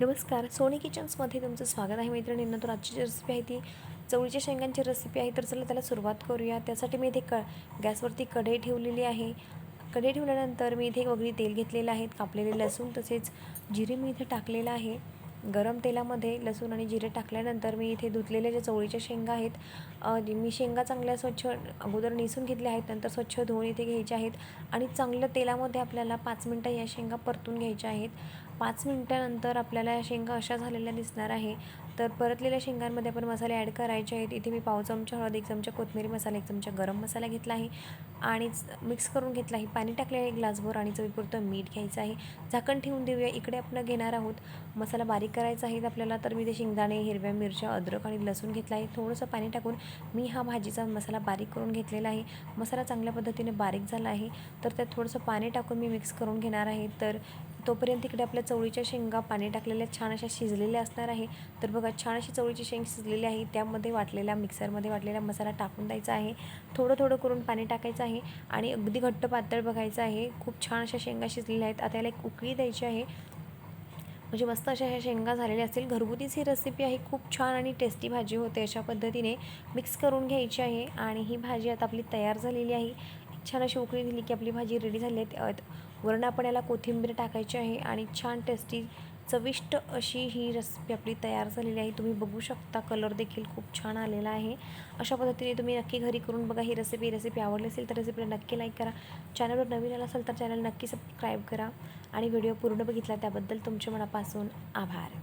नमस्कार. सोनी किचन्समध्ये तुमचं स्वागत आहे मैत्रिणींना. तर आजची जी रेसिपी आहे ती चवळीच्या शेंगांची रेसिपी आहे. तर चला त्याला सुरुवात करूया. त्यासाठी मी इथे क गॅसवरती कढई ठेवलेली आहे. कढई ठेवल्यानंतर मी इथे वगळी तेल घेतलेलं आहे. कापलेले लसूण तसेच जिरे मी इथे टाकलेलं आहे. गरम तेलामध्ये लसूण आणि जिरे टाकल्यानंतर मी इथे धुतलेल्या ज्या चवळीच्या शेंगा आहेत मी शेंगा चांगल्या स्वच्छ अगोदर निसून घेतल्या आहेत नंतर स्वच्छ धुवून इथे घ्यायच्या आहेत आणि चांगल्या तेलामध्ये आपल्याला पाच मिनटं या शेंगा परतून घ्यायच्या आहेत. पाच मिनटानंतर आपल्याला या शेंगा अशा झालेल्या दिसणार आहे. तर परतलेल्या शेंगांमध्ये आपण मसाले ॲड करायचे आहेत. इथे मी पाव चमचा हळद एक चमचा कोथमिरी मसाला एक चमचा गरम मसाला घेतला आहे आणि मिक्स करून घेतला आहे. पाणी टाकलेलं आहे ग्लासभर आणि चवीपुरतं मीठ घ्यायचं आहे. झाकण ठेवून देऊया. इकडे आपण घेणार आहोत. मसाला बारीक करायचा आहे आपल्याला तर मी ते शेंगदाणे हिरव्या मिरच्या अद्रक आणि लसूण घेतला आहे. थोडंसं पाणी टाकून मी हा भाजीचा मसाला बारीक करून घेतलेला आहे. मसाला चांगल्या पद्धतीने बारीक झाला आहे. तर त्यात थोडंसं पाणी टाकून मी मिक्स करून घेणार आहे. तर तोपर्यंत इकडे आपल्या चवळीच्या शेंगा पाणी टाकलेल्या छान अशा शिजलेल्या असणार आहे. तर बघा छान अशी चवळीची शेंग शिजलेली आहे. त्यामध्ये वाटलेला मिक्सरमध्ये वाटलेला मसाला टाकून द्यायचा आहे. थोडं थोडं करून पाणी टाकायचं आहे. आणि अगदी घट्ट पातळ बघायचं आहे. खूप छान अशा शेंगा शिजलेल्या आहेत. आता याला एक उकळी द्यायची आहे. म्हणजे मस्त अशा ह्या शेंगा झालेल्या असतील. घरगुतीच ही रेसिपी आहे. खूप छान आणि टेस्टी भाजी होते अशा पद्धतीने. मिक्स करून घ्यायची आहे आणि ही भाजी आता आपली तयार झालेली आहे. छान अशी उकळी दिली की आपली भाजी रेडी झाली आहे. वरण आपण याला कोथिंबीर टाकायची आहे आणि छान टेस्टी चविष्ट अशी ही रेसिपी आपली तयार झालेली आहे. तुम्ही बघू शकता कलर देखील खूप छान आलेला आहे. अशा पद्धतीने तुम्ही नक्की घरी करून बघा ही रेसिपी रेसिपी आवडली असेल तर रेसिपीला नक्की लाईक करा. चॅनलवर नवीन आला असेल तर चॅनल नक्की सबस्क्राईब करा. आणि व्हिडिओ पूर्ण बघितला त्याबद्दल तुमच्या मनापासून आभार.